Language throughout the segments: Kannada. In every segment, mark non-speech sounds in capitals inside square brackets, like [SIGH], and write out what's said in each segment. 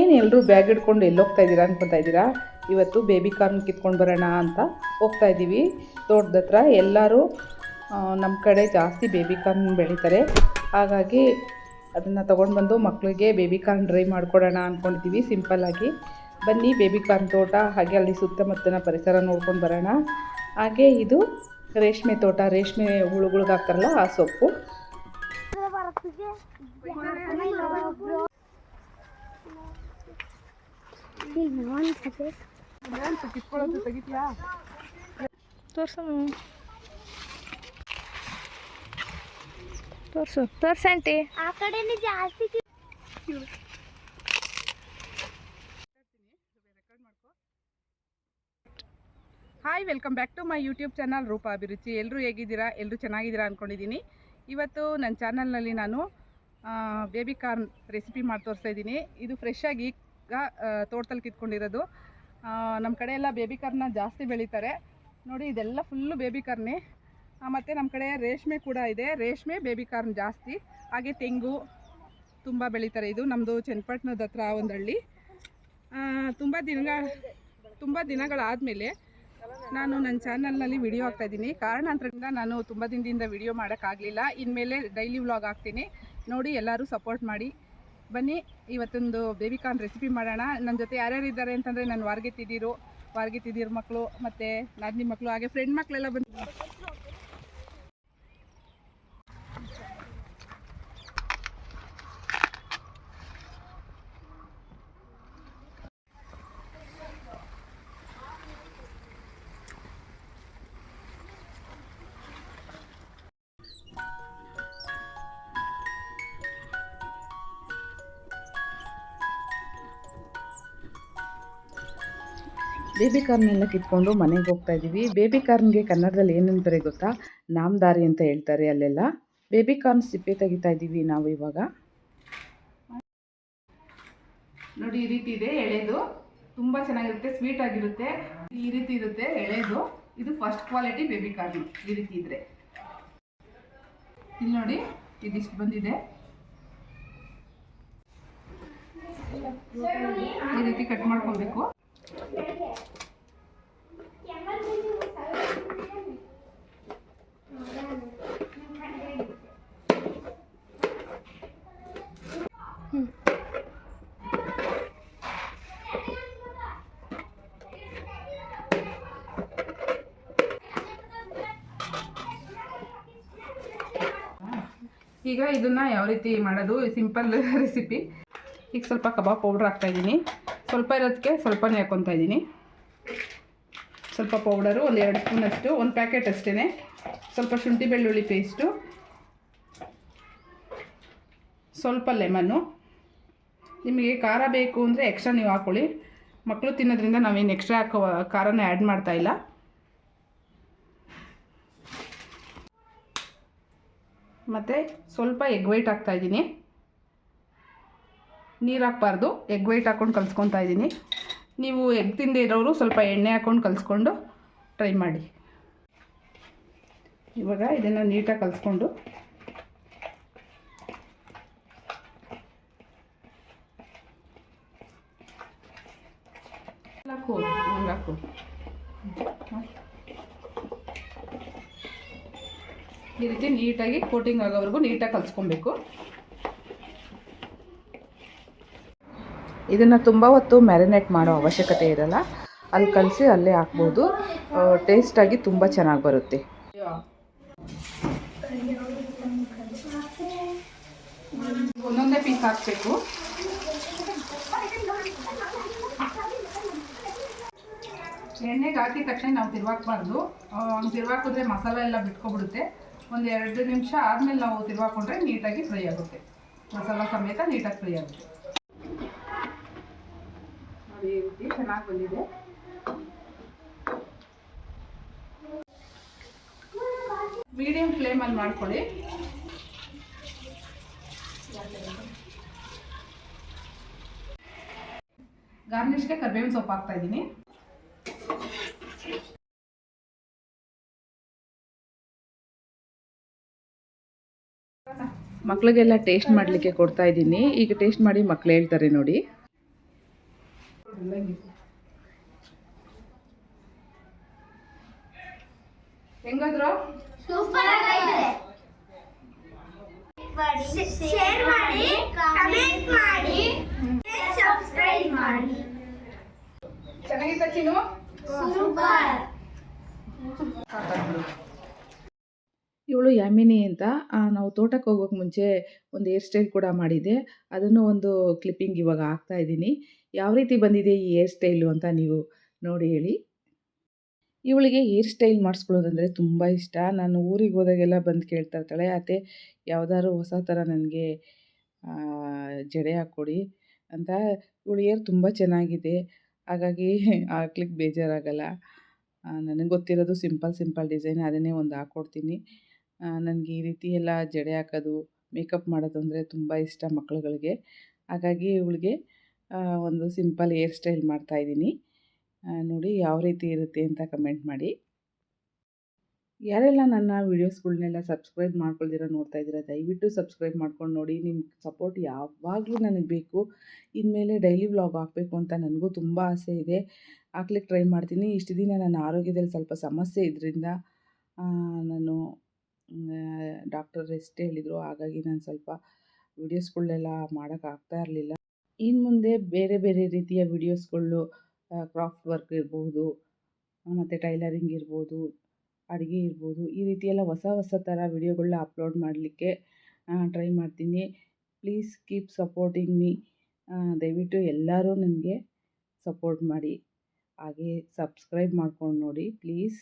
ಏನು ಎಲ್ಲರೂ ಬ್ಯಾಗ್ ಹಿಡ್ಕೊಂಡು ಎಲ್ಲಿ ಹೋಗ್ತಾ ಇದ್ದೀರಾ ಅನ್ಕೊತಾ ಇದ್ದೀರಾ? ಇವತ್ತು ಬೇಬಿ ಕಾರ್ನ್ ಕಿತ್ಕೊಂಡು ಬರೋಣ ಅಂತ ಹೋಗ್ತಾ ಇದ್ದೀವಿ. ತೋಟದ ಹತ್ರ ಎಲ್ಲರೂ ನಮ್ಮ ಕಡೆ ಜಾಸ್ತಿ ಬೇಬಿ ಕಾರ್ನ್ ಬೆಳೀತಾರೆ. ಹಾಗಾಗಿ ಅದನ್ನು ತೊಗೊಂಡು ಬಂದು ಮಕ್ಕಳಿಗೆ ಬೇಬಿ ಕಾರ್ನ್ ಡ್ರೈ ಮಾಡ್ಕೊಡೋಣ ಅಂದ್ಕೊಂಡಿದ್ದೀವಿ ಸಿಂಪಲ್ಲಾಗಿ ಬನ್ನಿ ಬೇಬಿ ಕಾರ್ನ್ ತೋಟ, ಹಾಗೆ ಅಲ್ಲಿ ಸುತ್ತಮುತ್ತನ ಪರಿಸರ ನೋಡ್ಕೊಂಡು ಬರೋಣ. ಹಾಗೆ ಇದು ರೇಷ್ಮೆ ತೋಟ, ರೇಷ್ಮೆ ಹುಳುಗಳಿಗೆ ಹಾಕ್ತಾರಲ್ಲ ಆ ಸೊಪ್ಪು. ತೋರ್ಸು ತೋರ್ಸು. ತೋರ್ಸಂಟಿ ಆ ಕಡೆನೇ ಜಾಸ್ತಿ hi welcome back to my YouTube channel Roopa Abhiruchi ಎಲ್ಲರೂ ಹೇಗಿದ್ದೀರಾ? ಎಲ್ಲರೂ ಚೆನ್ನಾಗಿದ್ದೀರಾ ಅಂದ್ಕೊಂಡಿದ್ದೀನಿ ಇವತ್ತು ನನ್ನ ಚಾನಲ್ನಲ್ಲಿ ನಾನು ಬೇಬಿ ಕಾರ್ನ್ ರೆಸಿಪಿ ಮಾಡಿ ತೋರಿಸ್ತಾ ಇದ್ದೀನಿ. ಇದು ಫ್ರೆಶ್ ಆಗಿ ತೋಟದಲ್ಲಿ ಕಿತ್ಕೊಂಡಿರೋದು. ನಮ್ಮ ಕಡೆ ಎಲ್ಲ ಬೇಬಿ ಕಾರ್ನ ಜಾಸ್ತಿ ಬೆಳೀತಾರೆ. ನೋಡಿ, ಇದೆಲ್ಲ ಫುಲ್ಲು ಬೇಬಿ ಕಾರ್ನೇ. ಮತ್ತು ನಮ್ಮ ಕಡೆ ರೇಷ್ಮೆ ಕೂಡ ಇದೆ. ರೇಷ್ಮೆ ಬೇಬಿ ಕಾರ್ನ್ ಜಾಸ್ತಿ. ಹಾಗೆ ತೆಂಗು ತುಂಬ ಬೆಳೀತಾರೆ. ಇದು ನಮ್ಮದು ಚನ್ನಪಟ್ಟಣದ ಹತ್ರ ಒಂದು ಹಳ್ಳಿ ತುಂಬ ದಿನಗಳ, ತುಂಬ ದಿನಗಳಾದಮೇಲೆ ನಾನು ನನ್ನ ಚಾನಲ್ನಲ್ಲಿ ವಿಡಿಯೋ ಹಾಕ್ತಾಯಿದ್ದೀನಿ ಕಾರಣಾಂತರದಿಂದ ನಾನು ತುಂಬ ದಿನದಿಂದ ವಿಡಿಯೋ ಮಾಡೋಕ್ಕಾಗಲಿಲ್ಲ. ಇನ್ಮೇಲೆ ಡೈಲಿ ವ್ಲಾಗ್ ಹಾಕ್ತೀನಿ. ನೋಡಿ, ಎಲ್ಲರೂ ಸಪೋರ್ಟ್ ಮಾಡಿ. ಬನ್ನಿ, ಇವತ್ತೊಂದು ಬೇಬಿ ಕಾರ್ನ್ ರೆಸಿಪಿ ಮಾಡೋಣ. ನನ್ನ ಜೊತೆ ಯಾರ್ಯಾರು ಇದ್ದಾರೆ ಅಂತಂದರೆ ತಿದ್ದೀರು, ವಾರ್ಗೆ ತಿದ್ದೀರ್ ಮಕ್ಕಳು ಮತ್ತು ನಾದಿನಿ ಮಕ್ಕಳು ಹಾಗೆ ಫ್ರೆಂಡ್ ಮಕ್ಕಳೆಲ್ಲ ಬಂದು ಬೇಬಿ ಕಾರ್ನೆಲ್ಲ ಕಿತ್ಕೊಂಡು ಮನೆಗೆ ಹೋಗ್ತಾ ಇದ್ದೀವಿ. ಬೇಬಿ ಕಾರ್ನ್ಗೆ ಕನ್ನಡದಲ್ಲಿ ಏನಂತಾರೆ ಗೊತ್ತಾ? ನಾಮದಾರಿ ಅಂತ ಹೇಳ್ತಾರೆ ಅಲ್ಲೆಲ್ಲ. ಬೇಬಿ ಕಾರ್ನ್ ಸಿಪ್ಪೆ ತೆಗಿತಾ ಇದ್ದೀವಿ ನಾವು ಇವಾಗ. ನೋಡಿ, ಈ ರೀತಿ ಇದೆ, ಎಳೆದು. ತುಂಬ ಚೆನ್ನಾಗಿರುತ್ತೆ, ಸ್ವೀಟ್ ಆಗಿರುತ್ತೆ. ಈ ರೀತಿ ಇರುತ್ತೆ, ಎಳೆದು. ಇದು ಫಸ್ಟ್ ಕ್ವಾಲಿಟಿ ಬೇಬಿ ಕಾರ್ನ್. ಈ ರೀತಿ ಇದ್ರೆ. ಇಲ್ಲಿ ನೋಡಿ, ಇದಿಷ್ಟು ಬಂದಿದೆ. ಈ ರೀತಿ ಕಟ್ ಮಾಡ್ಕೊಬೇಕು ಈಗ ಇದನ್ನ ಯಾವ ರೀತಿ ಮಾಡೋದು? ಸಿಂಪಲ್ ರೆಸಿಪಿ [LAUGHS] ಈಗ ಸ್ವಲ್ಪ ಕಬಾಬ್ ಪೌಡ್ರ್ ಹಾಕ್ತಾ ಇದ್ದೀನಿ. ಸ್ವಲ್ಪ ಇರೋದಕ್ಕೆ ಸ್ವಲ್ಪನೇ ಹಾಕ್ಕೊತಾ ಇದ್ದೀನಿ. ಸ್ವಲ್ಪ ಪೌಡರು ಒಂದು ಎರಡು ಸ್ಪೂನಷ್ಟು ಒಂದು ಪ್ಯಾಕೆಟ್ ಅಷ್ಟೇ ಸ್ವಲ್ಪ ಶುಂಠಿ ಬೆಳ್ಳುಳ್ಳಿ ಪೇಸ್ಟು ಸ್ವಲ್ಪ ಲೆಮನ್ನು ನಿಮಗೆ ಖಾರ ಬೇಕು ಅಂದರೆ ಎಕ್ಸ್ಟ್ರಾ ನೀವು ಹಾಕ್ಕೊಳ್ಳಿ ಮಕ್ಕಳು ತಿನ್ನೋದ್ರಿಂದ ನಾವೇನು ಎಕ್ಸ್ಟ್ರಾ ಹಾಕೋ ಖಾರನ ಆ್ಯಡ್ ಮಾಡ್ತಾ ಮತ್ತು ಸ್ವಲ್ಪ ಎಗ್ ವೈಟ್ ಹಾಕ್ತಾ ಇದ್ದೀನಿ. ನೀರು ಹಾಕ್ಬಾರ್ದು. ಎಗ್ ವೈಟ್ ಹಾಕ್ಕೊಂಡು ಕಲಿಸ್ಕೊತಾ ಇದ್ದೀನಿ. ನೀವು ಎಗ್ ತಿಂದೇ ಇರೋರು ಸ್ವಲ್ಪ ಎಣ್ಣೆ ಹಾಕ್ಕೊಂಡು ಕಲಿಸ್ಕೊಂಡು ಟ್ರೈ ಮಾಡಿ. ಇವಾಗ ಇದನ್ನು ನೀಟಾಗಿ ಕಲಿಸ್ಕೊಂಡು. ಹಾಕು, ಹಂಗೆ ಹಾಕು ಈ ರೀತಿ ನೀಟಾಗಿ ಕೋಟಿಂಗ್ ಆಗೋವರೆಗೂ ನೀಟಾಗಿ ಕಲಿಸ್ಕೊಬೇಕು. ಇದನ್ನು ತುಂಬ ಹೊತ್ತು ಮ್ಯಾರಿನೇಟ್ ಮಾಡೋ ಅವಶ್ಯಕತೆ ಇರಲ್ಲ. ಅಲ್ಲಿ ಕಲಸಿ ಅಲ್ಲೇ ಹಾಕ್ಬೋದು. ಟೇಸ್ಟಾಗಿ ತುಂಬ ಚೆನ್ನಾಗಿ ಬರುತ್ತೆ. ಒಂದೊಂದೇ ಪೀಸ್ ಹಾಕಬೇಕು. ಎಣ್ಣೆಗೆ ಹಾಕಿದ ತಕ್ಷಣ ನಾವು ತಿರ್ವಾಕ್ಬಾರ್ದು. ತಿರ್ವಾಕಿದ್ರೆ ಮಸಾಲೆ ಎಲ್ಲ ಬಿಟ್ಕೊಬಿಡುತ್ತೆ. ಒಂದು ಎರಡು ನಿಮಿಷ ಆದಮೇಲೆ ನಾವು ತಿರುವಾಕೊಂಡ್ರೆ ನೀಟಾಗಿ ಫ್ರೈ ಆಗುತ್ತೆ. ಮಸಾಲ ಸಮೇತ ನೀಟಾಗಿ ಫ್ರೈ ಆಗುತ್ತೆ. ನೋಡಿ ರೀತಿ ಚೆನ್ನಾಗಿ ಬಂದಿದೆ. ಮೀಡಿಯಂ ಫ್ಲೇಮಲ್ಲಿ ಮಾಡ್ಕೊಳ್ಳಿ. ಗಾರ್ನಿಷ್ಗೆ ಕರ್ಬೇವಿನ ಸೊಪ್ಪು ಹಾಕ್ತಾ ಇದ್ದೀನಿ. ಮಕ್ಕಳಿಗೆಲ್ಲ ಟೇಸ್ಟ್ ಮಾಡಲಿಕ್ಕೆ ಕೊಡ್ತಾ ಇದ್ದೀನಿ. ಈಗ ಟೇಸ್ಟ್ ಮಾಡಿ ಮಕ್ಳು ಹೇಳ್ತಾರೆ ನೋಡಿ. ಹೆಂಗಾದ್ರು? ಶೇರ್ ಮಾಡಿ ಕಮೆಂಟ್ ಮಾಡಿ ಸಬ್ಸ್ಕ್ರೈಬ್ ಮಾಡಿ. ಚೆನ್ನಾಗಿತ್ತ ಚಿನ್ನು ಸೂಪರ್ ಇವಳು ಯಾಮಿನಿ ಅಂತ ನಾವು ತೋಟಕ್ಕೆ ಹೋಗೋಕೆ ಮುಂಚೆ ಒಂದು ಹೇರ್ ಸ್ಟೈಲ್ ಕೂಡ ಮಾಡಿದ್ದೆ. ಅದನ್ನು ಒಂದು ಕ್ಲಿಪ್ಪಿಂಗ್ ಇವಾಗ ಹಾಕ್ತಾ ಇದ್ದೀನಿ. ಯಾವ ರೀತಿ ಬಂದಿದೆ ಈ ಹೇರ್ ಸ್ಟೈಲು ಅಂತ ನೀವು ನೋಡಿ ಹೇಳಿ. ಇವಳಿಗೆ ಹೇರ್ ಸ್ಟೈಲ್ ಮಾಡಿಸ್ಕೊಳ್ಳೋದಂದರೆ ತುಂಬ ಇಷ್ಟ. ನಾನು ಊರಿಗೆ ಹೋದಾಗೆಲ್ಲ ಬಂದು ಕೇಳ್ತಾ ಇರ್ತಾಳೆ, ಅತ್ತೆ, ಯಾವುದಾದ್ರು ಹೊಸ ಥರ ನನಗೆ ಜಡೆ ಹಾಕ್ಕೊಡಿ ಅಂತ. ಇವಳು ಹೇರ್ ತುಂಬ ಚೆನ್ನಾಗಿದೆ. ಹಾಗಾಗಿ ಹಾಕ್ಲಿಕ್ಕೆ ಬೇಜಾರಾಗಲ್ಲ. ನನಗೆ ಗೊತ್ತಿರೋದು ಸಿಂಪಲ್ ಸಿಂಪಲ್ ಡಿಸೈನ್, ಅದನ್ನೇ ಒಂದು ಹಾಕ್ಕೊಡ್ತೀನಿ. ನನಗೆ ಈ ರೀತಿ ಎಲ್ಲ ಜಡೆ ಹಾಕೋದು, ಮೇಕಪ್ ಮಾಡೋದು ಅಂದರೆ ತುಂಬ ಇಷ್ಟ ಮಕ್ಕಳುಗಳಿಗೆ ಹಾಗಾಗಿ ಇವಳಿಗೆ ಒಂದು ಸಿಂಪಲ್ ಹೇರ್ ಸ್ಟೈಲ್ ಮಾಡ್ತಾಯಿದ್ದೀನಿ ನೋಡಿ ಯಾವ ರೀತಿ ಇರುತ್ತೆ ಅಂತ ಕಮೆಂಟ್ ಮಾಡಿ. ಯಾರೆಲ್ಲ ನನ್ನ ವೀಡಿಯೋಸ್ಗಳನ್ನೆಲ್ಲ ಸಬ್ಸ್ಕ್ರೈಬ್ ಮಾಡ್ಕೊಳ್ದಿರೋ, ನೋಡ್ತಾ ಇದ್ದೀರಾ, ದಯವಿಟ್ಟು ಸಬ್ಸ್ಕ್ರೈಬ್ ಮಾಡ್ಕೊಂಡು ನೋಡಿ. ನಿಮ್ಮ ಸಪೋರ್ಟ್ ಯಾವಾಗಲೂ ನನಗೆ ಬೇಕು. ಇನ್ಮೇಲೆ ಡೈಲಿ ವ್ಲಾಗ್ ಹಾಕಬೇಕು ಅಂತ ನನಗೂ ತುಂಬ ಆಸೆ ಇದೆ. ಹಾಕ್ಲಿಕ್ಕೆ ಟ್ರೈ ಮಾಡ್ತೀನಿ. ಇಷ್ಟು ದಿನ ನನ್ನ ಆರೋಗ್ಯದಲ್ಲಿ ಸ್ವಲ್ಪ ಸಮಸ್ಯೆ ಇದರಿಂದ ನಾನು ಡಾಕ್ಟರ್ ರೆಸ್ಟ್ ಹೇಳಿದರು. ಹಾಗಾಗಿ ನಾನು ಸ್ವಲ್ಪ ವಿಡಿಯೋಸ್ಗಳನ್ನೆಲ್ಲ ಮಾಡೋಕ್ಕಾಗ್ತಾ ಇರಲಿಲ್ಲ. ಇನ್ನು ಮುಂದೆ ಬೇರೆ ಬೇರೆ ರೀತಿಯ ವಿಡಿಯೋಸ್ಗಳು ಕ್ರಾಫ್ಟ್ ವರ್ಕ್ ಇರ್ಬೋದು, ಮತ್ತು ಟೈಲರಿಂಗ್ ಇರ್ಬೋದು, ಅಡುಗೆ ಇರ್ಬೋದು, ಈ ರೀತಿಯೆಲ್ಲ ಹೊಸ ಹೊಸ ಥರ ವಿಡಿಯೋಗಳನ್ನ ಅಪ್ಲೋಡ್ ಮಾಡಲಿಕ್ಕೆ ಟ್ರೈ ಮಾಡ್ತೀನಿ. ಪ್ಲೀಸ್ ಕೀಪ್ ಸಪೋರ್ಟಿಂಗ್ ಮೀ ದಯವಿಟ್ಟು ಎಲ್ಲರೂ ನನಗೆ ಸಪೋರ್ಟ್ ಮಾಡಿ. ಹಾಗೆ ಸಬ್ಸ್ಕ್ರೈಬ್ ಮಾಡ್ಕೊಂಡು ನೋಡಿ ಪ್ಲೀಸ್.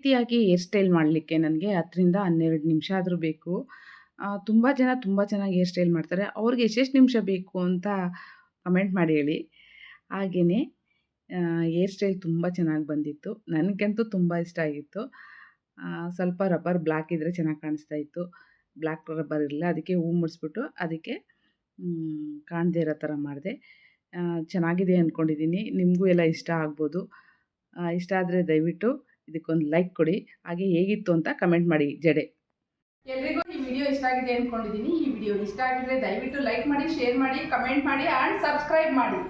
ರೀತಿಯಾಗಿ ಹೇರ್ ಸ್ಟೈಲ್ ಮಾಡಲಿಕ್ಕೆ ನನಗೆ ಹತ್ತರಿಂದ ಹನ್ನೆರಡು ನಿಮಿಷ ಆದರೂ ಬೇಕು. ತುಂಬ ಜನ ತುಂಬ ಚೆನ್ನಾಗಿ ಹೇರ್ ಸ್ಟೈಲ್ ಮಾಡ್ತಾರೆ. ಅವ್ರಿಗೆ ಎಷ್ಟೆಷ್ಟು ನಿಮಿಷ ಬೇಕು ಅಂತ ಕಮೆಂಟ್ ಮಾಡಿ ಹೇಳಿ. ಹಾಗೆಯೇ ಹೇರ್ ಸ್ಟೈಲ್ ತುಂಬ ಚೆನ್ನಾಗಿ ಬಂದಿತ್ತು. ನನಗಂತೂ ತುಂಬ ಇಷ್ಟ ಆಗಿತ್ತು. ಸ್ವಲ್ಪ ರಬ್ಬರ್ ಬ್ಲ್ಯಾಕ್ ಇದ್ದರೆ ಚೆನ್ನಾಗಿ ಕಾಣಿಸ್ತಾ ಇತ್ತು. ಬ್ಲ್ಯಾಕ್ ರಬ್ಬರ್ ಇರಲಿಲ್ಲ. ಅದಕ್ಕೆ ಹೂ ಮುಡಿಸ್ಬಿಟ್ಟು ಅದಕ್ಕೆ ಕಾಣದೇ ಇರೋ ಥರ ಮಾಡಿದೆ. ಚೆನ್ನಾಗಿದೆ ಅಂದ್ಕೊಂಡಿದ್ದೀನಿ ನಿಮಗೂ ಎಲ್ಲ ಇಷ್ಟ ಆಗ್ಬೋದು. ಇಷ್ಟ ಆದರೆ ದಯವಿಟ್ಟು ಇದಕ್ಕೊಂದು ಲೈಕ್ ಕೊಡಿ. ಹಾಗೆ ಹೇಗಿತ್ತು ಅಂತ ಕಮೆಂಟ್ ಮಾಡಿ ಜಡೆ. ಎಲ್ರಿಗೂ ಈ ವಿಡಿಯೋ ಇಷ್ಟ ಆಗಿದೆ ಅಂದ್ಕೊಂಡಿದ್ದೀನಿ ಈ ವಿಡಿಯೋ ಇಷ್ಟ ಆಗಿದ್ರೆ ದಯವಿಟ್ಟು ಲೈಕ್ ಮಾಡಿ ಶೇರ್ ಮಾಡಿ ಕಮೆಂಟ್ ಮಾಡಿ ಆ್ಯಂಡ್ ಸಬ್ಸ್ಕ್ರೈಬ್ ಮಾಡಿ.